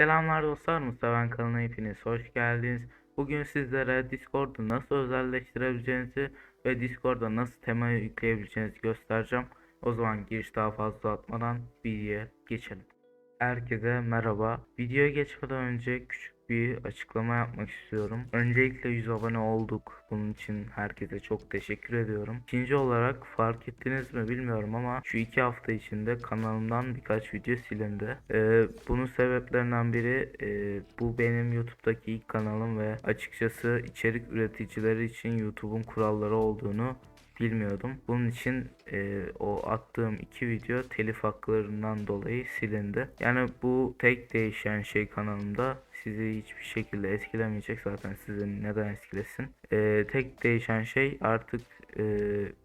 Selamlar dostlar, Mustafa kanalına hepiniz hoş geldiniz. Bugün sizlere Discord'u nasıl özelleştirebileceğinizi ve Discord'a nasıl tema yükleyebileceğinizi göstereceğim. O zaman giriş daha fazla atmadan videoya geçelim. Herkese merhaba. Videoya geçmeden önce küçük bir açıklama yapmak istiyorum. Öncelikle 100 abone olduk. Bunun için herkese çok teşekkür ediyorum. İkinci olarak fark ettiniz mi bilmiyorum ama şu iki hafta içinde kanalımdan birkaç video silindi. Ee, bunun sebeplerinden biri e, bu benim YouTube'daki ilk kanalım ve açıkçası içerik üreticileri için YouTube'un kuralları olduğunu bilmiyordum. Bunun için e, o attığım iki video telif haklarından dolayı silindi. Yani bu tek değişen şey kanalımda sizi hiçbir şekilde etkilemeyecek zaten sizi neden etkilesin. E, tek değişen şey artık e,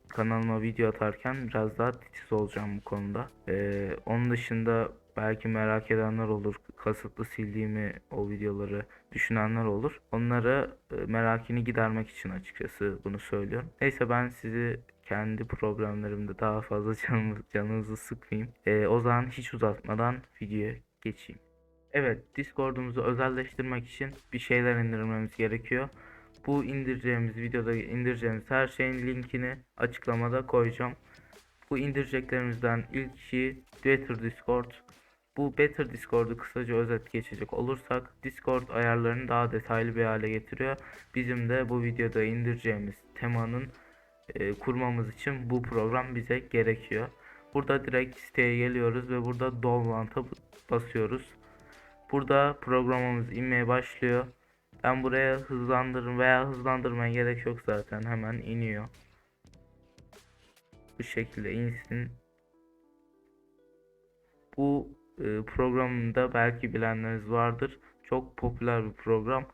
kanalıma video atarken biraz daha titiz olacağım bu konuda. E, onun dışında belki merak edenler olur. Kasıtlı sildiğimi o videoları düşünenler olur. Onları e, merakını gidermek için açıkçası bunu söylüyorum. Neyse ben sizi kendi problemlerimde daha fazla canınızı sıkmayayım. E, o zaman hiç uzatmadan videoya geçeyim. Evet Discord'umuzu özelleştirmek için bir şeyler indirmemiz gerekiyor. Bu indireceğimiz videoda indireceğimiz her şeyin linkini açıklamada koyacağım. Bu indireceklerimizden ilki Better Discord. Bu Better Discord'u kısaca özet geçecek olursak Discord ayarlarını daha detaylı bir hale getiriyor. Bizim de bu videoda indireceğimiz temanın e, kurmamız için bu program bize gerekiyor. Burada direkt siteye geliyoruz ve burada download'a basıyoruz. Burada programımız inmeye başlıyor. Ben buraya hızlandırın veya hızlandırmaya gerek yok zaten hemen iniyor. Bu şekilde insin. Bu e, programında belki bilenleriniz vardır. Çok popüler bir program.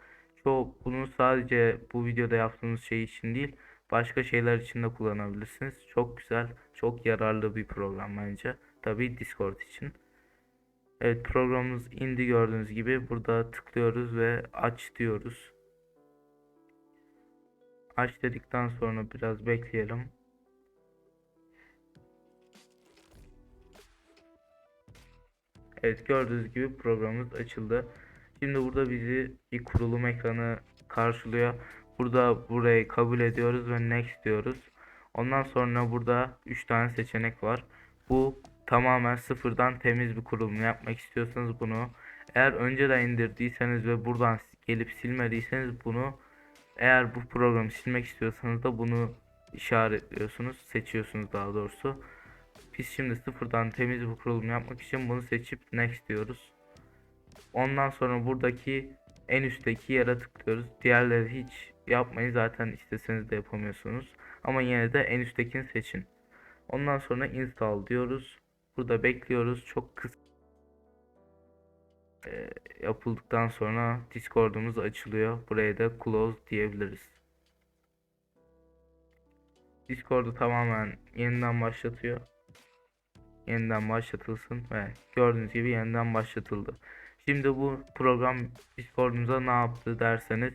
Çok bunu sadece bu videoda yaptığımız şey için değil, başka şeyler için de kullanabilirsiniz. Çok güzel, çok yararlı bir program bence. Tabii Discord için. Evet programımız indi gördüğünüz gibi burada tıklıyoruz ve aç diyoruz. Aç dedikten sonra biraz bekleyelim. Evet gördüğünüz gibi programımız açıldı. Şimdi burada bizi bir kurulum ekranı karşılıyor. Burada burayı kabul ediyoruz ve next diyoruz. Ondan sonra burada 3 tane seçenek var. Bu tamamen sıfırdan temiz bir kurulum yapmak istiyorsanız bunu eğer önceden indirdiyseniz ve buradan gelip silmediyseniz bunu eğer bu programı silmek istiyorsanız da bunu işaretliyorsunuz seçiyorsunuz daha doğrusu. Biz şimdi sıfırdan temiz bir kurulum yapmak için bunu seçip next diyoruz. Ondan sonra buradaki en üstteki yere tıklıyoruz. Diğerleri hiç yapmayın zaten isteseniz de yapamıyorsunuz. Ama yine de en üsttekini seçin. Ondan sonra install diyoruz Burada bekliyoruz. Çok kısa e, yapıldıktan sonra Discord'umuz açılıyor. Buraya da close diyebiliriz. Discord'u tamamen yeniden başlatıyor. Yeniden başlatılsın ve gördüğünüz gibi yeniden başlatıldı. Şimdi bu program Discord'umuza ne yaptı derseniz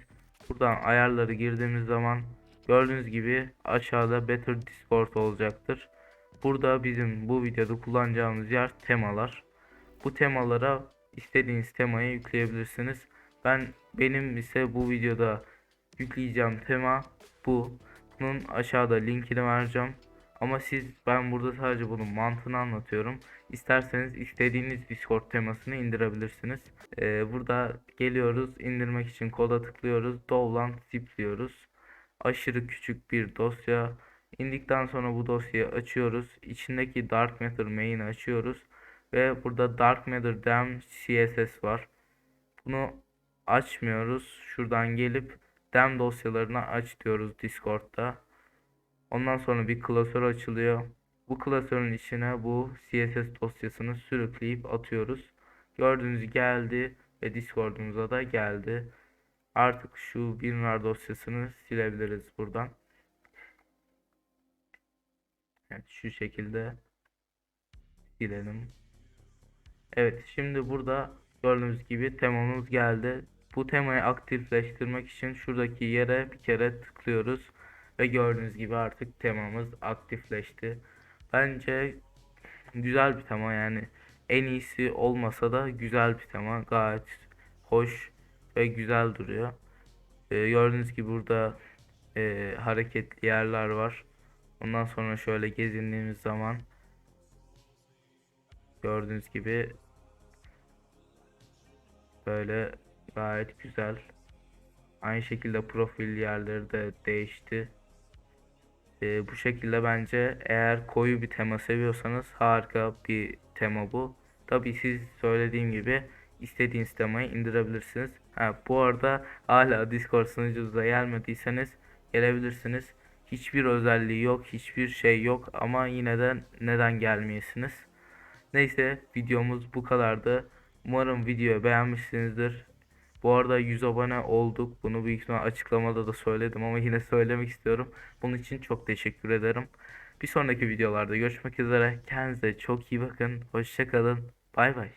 buradan ayarları girdiğimiz zaman gördüğünüz gibi aşağıda Better Discord olacaktır. Burada bizim bu videoda kullanacağımız yer temalar. Bu temalara istediğiniz temayı yükleyebilirsiniz. Ben benim ise bu videoda yükleyeceğim tema bu. Bunun aşağıda linkini vereceğim. Ama siz ben burada sadece bunun mantığını anlatıyorum. İsterseniz istediğiniz Discord temasını indirebilirsiniz. Ee, burada geliyoruz indirmek için koda tıklıyoruz. Download zip. Aşırı küçük bir dosya. İndikten sonra bu dosyayı açıyoruz. İçindeki Dark Matter main'i açıyoruz. Ve burada Dark Matter Dem CSS var. Bunu açmıyoruz. Şuradan gelip Dem dosyalarını aç diyoruz Discord'da. Ondan sonra bir klasör açılıyor. Bu klasörün içine bu CSS dosyasını sürükleyip atıyoruz. Gördüğünüz geldi ve Discord'umuza da geldi. Artık şu binler dosyasını silebiliriz buradan. Evet şu şekilde silelim. Evet şimdi burada gördüğünüz gibi temamız geldi. Bu temayı aktifleştirmek için şuradaki yere bir kere tıklıyoruz. Ve gördüğünüz gibi artık temamız aktifleşti. Bence güzel bir tema yani. en iyisi olmasa da güzel bir tema. Gayet hoş ve güzel duruyor. Ee, gördüğünüz gibi burada e, hareketli yerler var. Ondan sonra şöyle gezindiğimiz zaman gördüğünüz gibi böyle gayet güzel. Aynı şekilde profil yerleri de değişti. Ee, bu şekilde bence eğer koyu bir tema seviyorsanız harika bir tema bu. Tabii siz söylediğim gibi istediğiniz temayı indirebilirsiniz. Ha, bu arada hala Discord sunucunuza gelmediyseniz gelebilirsiniz. Hiçbir özelliği yok, hiçbir şey yok ama yine de neden gelmeyesiniz? Neyse videomuz bu kadardı. Umarım videoyu beğenmişsinizdir. Bu arada 100 abone olduk. Bunu büyük ihtimal açıklamada da söyledim ama yine söylemek istiyorum. Bunun için çok teşekkür ederim. Bir sonraki videolarda görüşmek üzere. Kendinize çok iyi bakın. Hoşça kalın. Bay bay.